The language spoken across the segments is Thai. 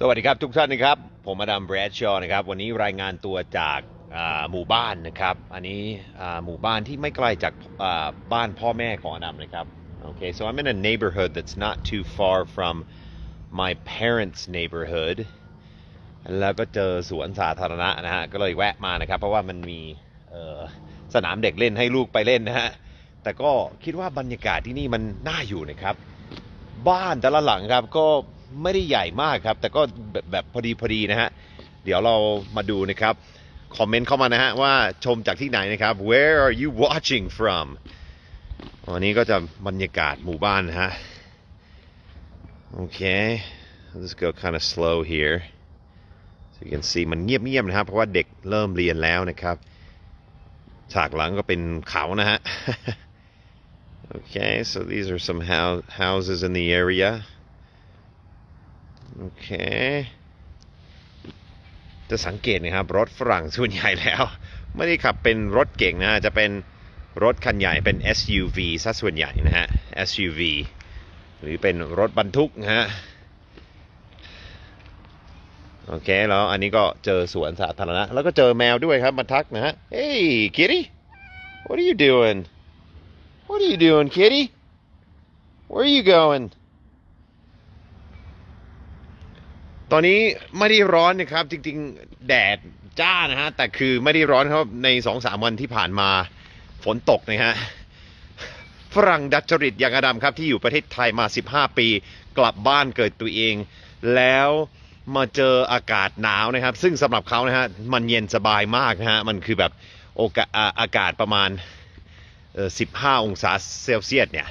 สวัสดีครับทุกท่านนะครับ ผมอดัมแบรดชอว์นะครับ วันนี้รายงานตัวจากหมู่บ้านนะครับ อันนี้หมู่บ้านที่ไม่ไกลจากบ้านพ่อแม่ของอดัมนะครับ Okay, so I'm in a neighborhood that's not too far from my parents' neighborhood แล้วก็เจอสวนสาธารณะนะฮะ ก็เลยแวะมานะครับ เพราะว่ามันมีสนามเด็กเล่นให้ลูกไปเล่นนะฮะ แต่ก็คิดว่าบรรยากาศที่นี่มันน่าอยู่นะครับ บ้านแต่ละหลังครับก็ ไม่ได้ใหญ่มากครับ แต่ก็แบบแบบพอดีพอดีนะฮะ เดี๋ยวเรามาดูนะครับ คอมเมนต์เข้ามานะฮะว่าชมจากที่ไหนนะครับ Where are you watching from วันนี้ก็จะบรรยากาศหมู่บ้านนะฮะ โอเค let's go kind of slow here so you can see มันเงียบๆนะครับ เพราะว่าเด็กเริ่มเรียนแล้วนะครับ ฉากหลังก็เป็นเขานะฮะ Okay, so these are some hou- houses in the area. Okay. จะสังเกตนะครับ รถฝรั่งส่วนใหญ่แล้ว ไม่ได้ขับเป็นรถเก่งนะจะเป็นรถคันใหญ่เป็น SUV ซะส่วนใหญ่นะฮะ SUV หรือเป็นรถบรรทุกนะฮะโอเคแล้วอันนี้ก็เจอสวนสาธารณะ แล้วก็เจอแมวด้วยครับมาทักนะฮะ Hey kitty what are you doing What are you doing, kitty? Where are you going? ตอนนี้ไม่ได้ร้อนนะครับ จริงๆ แดดจ้านะฮะ แต่คือไม่ได้ร้อนครับในสองสามวันที่ผ่านมาฝนตกนะฮะฝรั่งดัดจริตอย่างอดัมครับ ที่อยู่ประเทศไทยมา 15 ปี กลับบ้านเกิดตัวเอง แล้วมาเจออากาศหนาวนะครับ ซึ่งสำหรับเขานะฮะมันเย็นสบายมากนะฮะ มันคือแบบโอกาอากาศประมาณ 15 องศาเซลเซียสเนี่ย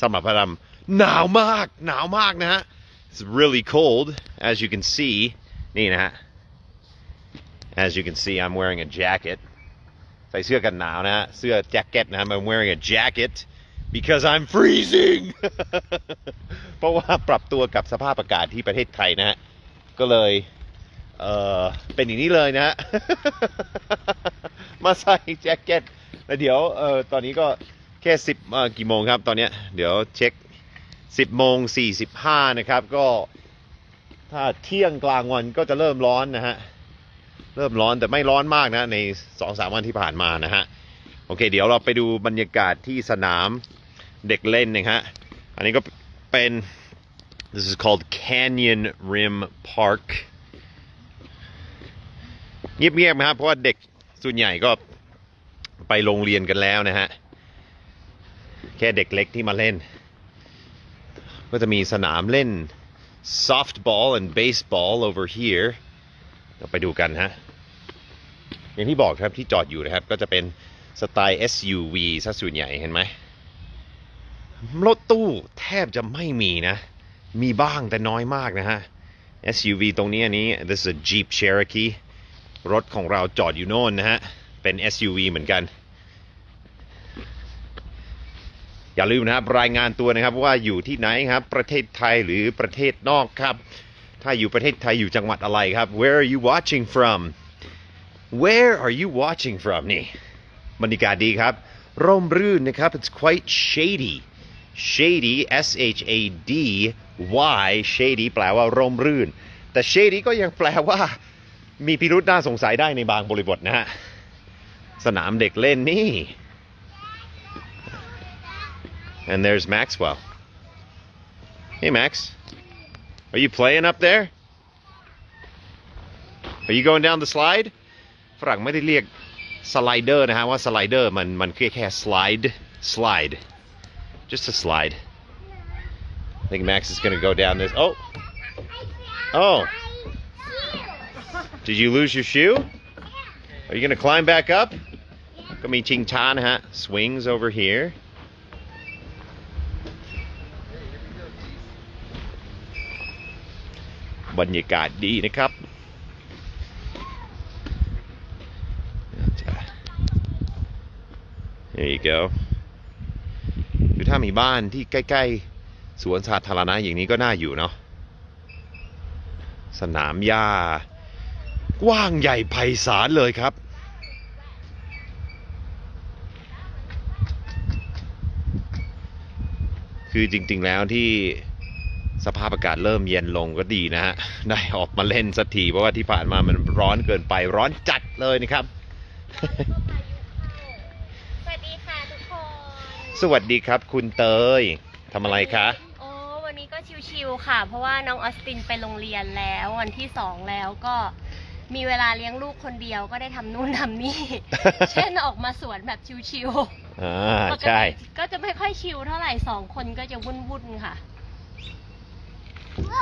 สำหรับพระดำหนาวมากหนาวมากนะฮะ It's really cold as you can see นี่นะฮะ As you can see I'm wearing a jacket ใส่เสื้อกันหนาวนะฮะ เสื้อแจ็คเก็ตนะ I'm wearing a jacket because I'm freezing เพราะว่าปรับตัวกับสภาพอากาศที่ประเทศไทยนะฮะ ก็เลยเออเป็นอย่างนี้เลยนะฮะ มาใส่แจ็คเก็ตแล้วเดี๋ยวเออตอนนี้ก็แค่สิบกี่โมงครับตอนเนี้ยเดี๋ยวเช็คสิบโมงสี่สิบห้านะครับก็ ถ้าเที่ยงกลางวันก็จะเริ่มร้อนนะฮะ เริ่มร้อนแต่ไม่ร้อนมากนะในสองสามวันที่ผ่านมานะฮะ โอเค เดี๋ยวเราไปดูบรรยากาศที่สนามเด็กเล่นนะฮะ อันนี้ก็เป็น this is called Canyon Rim Park เงียบๆนะครับเพราะว่าเด็กส่วนใหญ่ก็ไปโรงเรียนกันแล้วนะฮะ แค่เด็กเล็กที่มาเล่น ก็จะมีสนามเล่น softball and baseball over here เราไปดูกันฮะ อย่างที่บอกครับที่จอดอยู่นะครับ ก็จะเป็นสไตล์ SUV ซะส่วนใหญ่เห็นไหมรถตู้แทบจะไม่มีนะ มีบ้างแต่น้อยมากนะฮะ SUV ตรงนี้อันนี้ this is a Jeep Cherokee รถของเราจอดอยู่โน่นนะฮะ เป็น SUV เหมือนกัน อย่าลืมนะครับรายงานตัวนะครับว่าอยู่ที่ไหนครับประเทศไทยหรือประเทศนอกครับ ถ้าอยู่ประเทศไทยอยู่จังหวัดอะไรครับ Where are you watching from Where are you watching from นี่บรรยากาศดีครับร่มรื่นนะครับ It's quite shady shady S H A D Y shady แปลว่าร่มรื่น แต่ shady ก็ยังแปลว่า มีพิรุษน่าสงสัยได้ในบางบริบทนะฮะสนามเด็กเล่นนี่ and there's Maxwell hey Max are you playing up there are you going down the slide ฝรั่งไม่ได้เรียกสไลเดอร์นะฮะว่าสไลเดอร์มันมันแค่แค่ slide slide just a slide I think Max is gonna go down this oh oh did you lose your shoe are you gonna climb back up ก็มีชิงช้านะฮะ swings over here บรรยากาศดีนะครับ There you go คือถ้ามีบ้านที่ใกล้ ๆ สวนสาธารณะอย่างนี้ก็น่าอยู่เนาะสนามหญ้ากว้างใหญ่ไพศาลเลยครับ คือจริง ๆ แล้วที่ สภาพอากาศเริ่มเย็นลงก็ดีนะฮะ ได้ออกมาเล่นสักทีเพราะว่าที่ผ่านมามันร้อนเกินไปร้อนจัดเลยนะครับ สวัสดีค่ะทุกคนสวัสดีครับคุณเตยทำอะไรคะ โอ้วันนี้ก็ชิวๆค่ะ เพราะว่าน้องออสตินไปโรงเรียนแล้ววันที่สองแล้วก็มีเวลาเลี้ยงลูกคนเดียวก็ได้ทำนู่นทำนี่ เช่นออกมาสวนแบบชิวอ่าๆปกใช่ติก็จะไม่ค่อยชิวเท่าไหร่สองคนก็จะวุ่นๆค่ะ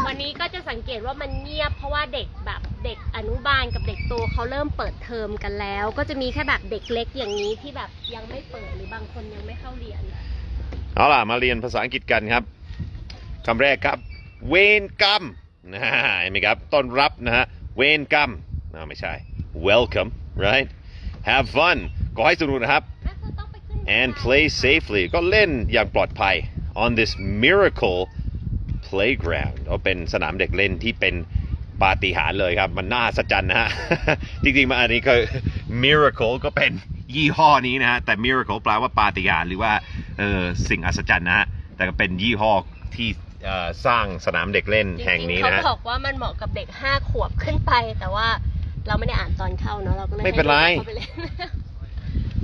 วันนี้ก็จะสังเกตว่ามันเงียบเพราะว่าเด็กแบบเด็กอนุบาลกับเด็กโตเขาเริ่มเปิดเทอมกันแล้ว ก็จะมีแค่แบบเด็กเล็กอย่างนี้ที่แบบยังไม่เปิดหรือบางคนยังไม่เข้าเรียน เอาล่ะมาเรียนภาษาอังกฤษกันครับคำแรกครับ เวรกรรมนะฮะเห็นไหมครับต้อนรับนะฮะเวรกรรมอ่าไม่ใช่ welcome right have fun ก็ให้สนุกนะครับ and play safely ก็เล่นอย่างปลอดภัย on this miracle playground เอาเป็นสนามเด็กเล่นที่เป็นปาฏิหาริย์เลยครับ มันน่าสัจจันนะฮะ จริงๆมาอันนี้ก็ miracle ก็เป็นยี่ห้อนี้นะฮะ แต่ miracle แปลว่าปาฏิหาริย์หรือว่าเออสิ่งอัศจรรย์นะฮะ แต่ก็เป็นยี่ห้อที่เอ่อสร้างสนามเด็กเล่นจริงๆแห่งนี้เขานะฮะบอกว่ามันเหมาะกับเด็กห้าขวบขึ้นไป แต่ว่าเราไม่ได้อ่านตอนเข้าเนาะเราก็เลยไม่เป็นไรให้ด็กเข้าปเล่น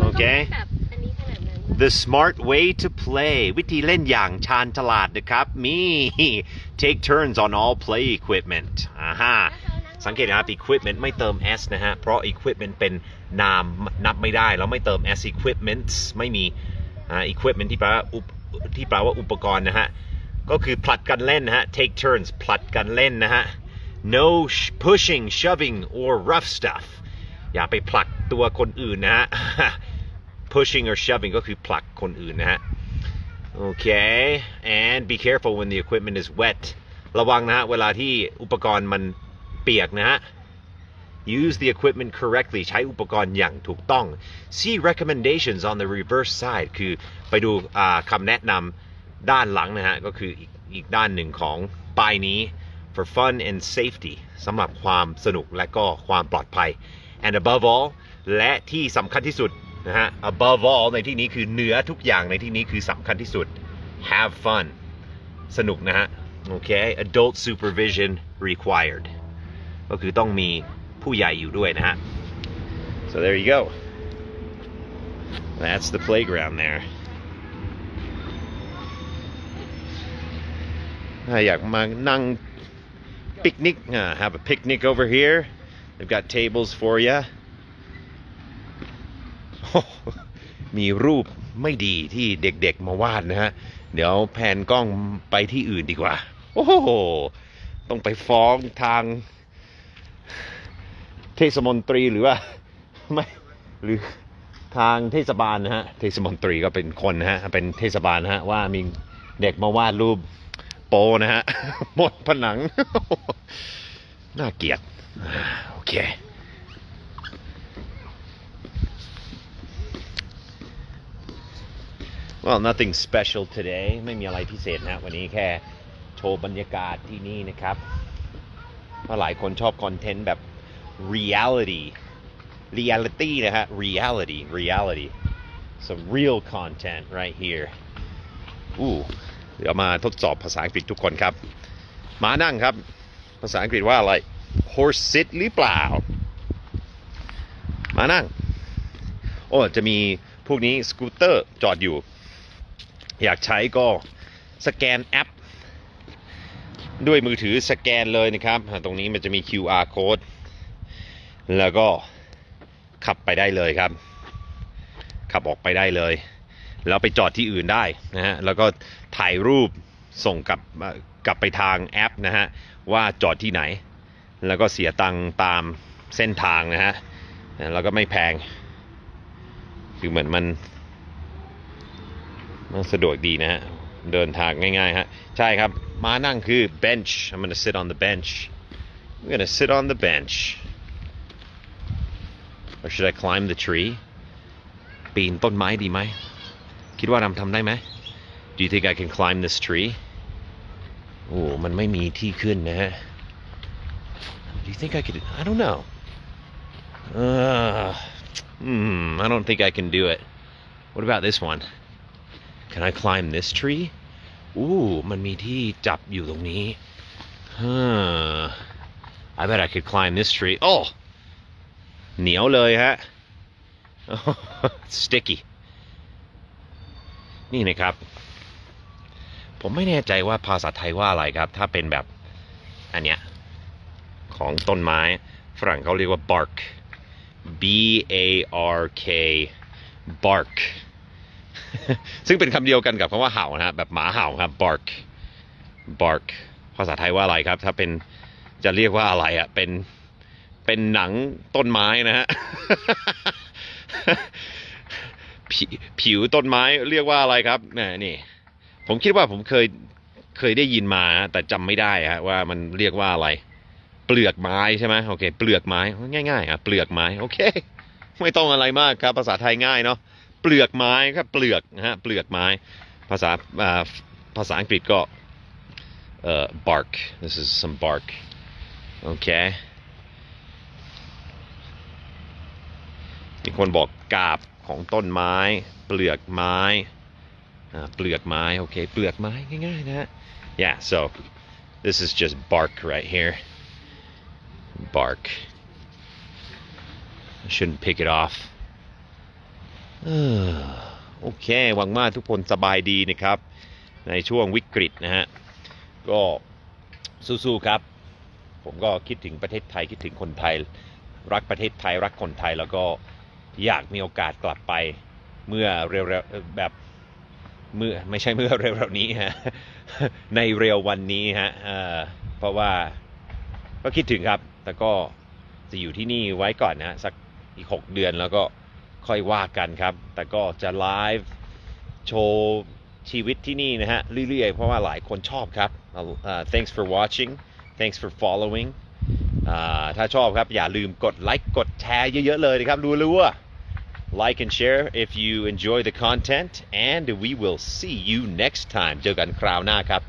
โอเคมันก็ไม่แบบ The smart way to play วิธีเล่นอย่างชาญฉลาดนะครับ มี take turns on all play equipment อ่าฮะสังเกตนะครับ equipment ไม่เติม s นะฮะ เพราะ equipment เป็นนามนับไม่ได้ แล้วไม่เติม s equipments ไม่มีอ่า equipment ที่แปลว่าอุปที่แปลว่าอุปกรณ์นะฮะ ก็คือผลัดกันเล่นนะฮะ take turns ผลัดกันเล่นนะฮะ no pushing shoving or rough stuff อย่าไปผลักตัวคนอื่นนะฮะ pushing or shoving ก็คือผลักคนอื่นนะฮะ โอเค and be careful when the equipment is wet ระวังนะฮะ เวลาที่อุปกรณ์มันเปียกนะฮะ use the equipment correctly ใช้อุปกรณ์อย่างถูกต้อง see recommendations on the reverse side คือไปดูคำแนะนำด้านหลังนะฮะ ก็คืออีกอีกด้านหนึ่งของป้ายนี้ for fun and safety สำหรับความสนุกและก็ความปลอดภัย and above all และที่สำคัญที่สุด นะฮะ above all ในที่นี้คือเหนือทุกอย่างในที่นี้คือสำคัญที่สุด have fun สนุกนะฮะ โอเค adult supervision required ก็คือต้องมีผู้ใหญ่อยู่ด้วยนะฮะ so there you go that's the playground there ถ้าอยากมานั่ง picnic uh, have a picnic over here they've got tables for you มีรูปไม่ดีที่เด็กๆมาวาดนะฮะ เดี๋ยวแผนกล้องไปที่อื่นดีกว่า โอ้โห ต้องไปฟ้องทาง เทศมนตรีหรือว่าไม่หรือทางเทศบาลนะฮะ เทศมนตรีก็เป็นคนนะฮะ เป็นเทศบาลนะฮะว่ามีเด็กมาวาดรูปโปนะฮะหมดผนัง น่าเกลียดโอเค Well nothing special today ไม่มีอะไรพิเศษนะวันนี้แค่โชว์บรรยากาศที่นี่นะครับเพราะหลายคนชอบคอนเทนต์แบบ reality reality นะฮะ reality reality some real content right here อู้เดี๋ยวมาทดสอบภาษาอังกฤษทุกคนครับมานั่งครับ ภาษาอังกฤษว่าอะไร horse sit หรือเปล่ามานั่ง โอ้ จะมีพวกนี้สกูตเตอร์จอดอยู่ อยากใช้ก็สแกนแอป ด้วยมือถือสแกนเลยนะครับ ตรงนี้มันจะมี QR code แล้วก็ขับไปได้เลยครับ ขับออกไปได้เลย แล้วไปจอดที่อื่นได้นะฮะแล้วก็ถ่ายรูปส่งกลับกลับไปทางแอปนะฮะว่าจอดที่ไหน แล้วก็เสียตังค์ตามเส้นทางนะฮะแล้วก็ไม่แพง คือเหมือนมัน มันสะดวกดีนะฮะ เดินทางง่ายๆฮะ ใช่ครับ มานั่งคือ bench I'm gonna sit on the bench I'm gonna sit on the bench or should I climb the tree ปีนต้นไม้ดีไหม คิดว่านำทำได้ไหม Do you think I can climb this tree โอ้มันไม่มีที่ขึ้นนะฮะ Do you think I could I don't know uh, hmm, I don't think I can do it What about this one Can I climb this tree? อู้มันมีที่จับอยู่ตรงนี้ Huh. I bet I could climb this tree. Oh! เหนียวเลยฮะ sticky นี่นะครับ ผมไม่แน่ใจว่าภาษาไทยว่าอะไรครับ ถ้าเป็นแบบ อันเนี้ย ของต้นไม้ ฝรั่งเขาเรียกว่า bark B A R K bark ซึ่งเป็นคำเดียวกันกับคำว่าเห่านะฮะแบบหมาเห่าครับ bark bark ภาษาไทยว่าอะไรครับ ถ้าเป็นจะเรียกว่าอะไรอะ่ะเป็นเป็นหนังต้นไม้นะฮะผิผิวต้นไม้เรียกว่าอะไรครับนี่ผมคิดว่าผมเคยเคยได้ยินมา แต่จำไม่ได้ฮะว่ามันเรียกว่าอะไร เปลือกไม้ใช่ไหมโอเค เปลือกไม้ง่ายๆครับเปลือกไม้โอเค ไม่ต้องอะไรมากครับ ภาษาไทยง่ายเนาะ เปลือกไม้ครับเปลือกนะฮะเปลือกไม้ภาษาภาษาอังกฤษก็เอ่อ bark this is some bark โอเคมีคนบอกกาบของต้นไม้ เปลือกไม้เปลือกไม้โอเคเปลือกไม้ง่ายๆนะฮะ yeah so this is just bark right here bark I shouldn't pick it off เออโอเคหวังว่าทุกคนสบายดีนะครับ ในช่วงวิกฤตนะฮะ ก็สู้ๆครับ ผมก็คิดถึงประเทศไทยคิดถึงคนไทย รักประเทศไทยรักคนไทยแล้วก็อยากมีโอกาสกลับไปเมื่อเร็วๆแบบเมื่อไม่ใช่เมื่อเร็วๆนี้ฮะในเร็ววันนี้ฮะเเพราะว่าก็คิดถึงครับ แต่ก็จะอยู่ที่นี่ไว้ก่อนนะฮะสักอีก 6 เดือนแล้วก็ ค่อยว่ากันครับ แต่ก็จะไลฟ์โชว์ชีวิตที่นี่นะฮะเรื่อยๆ เพราะว่าหลายคนชอบครับเอ่อ thanks for watching thanks for following อ่าถ้าชอบครับอย่าลืมกดไลค์กดแชร์เยอะๆเลยนะครับรัวๆ like and share if you enjoy the content and we will see you next time เจอกันคราวหน้าครับ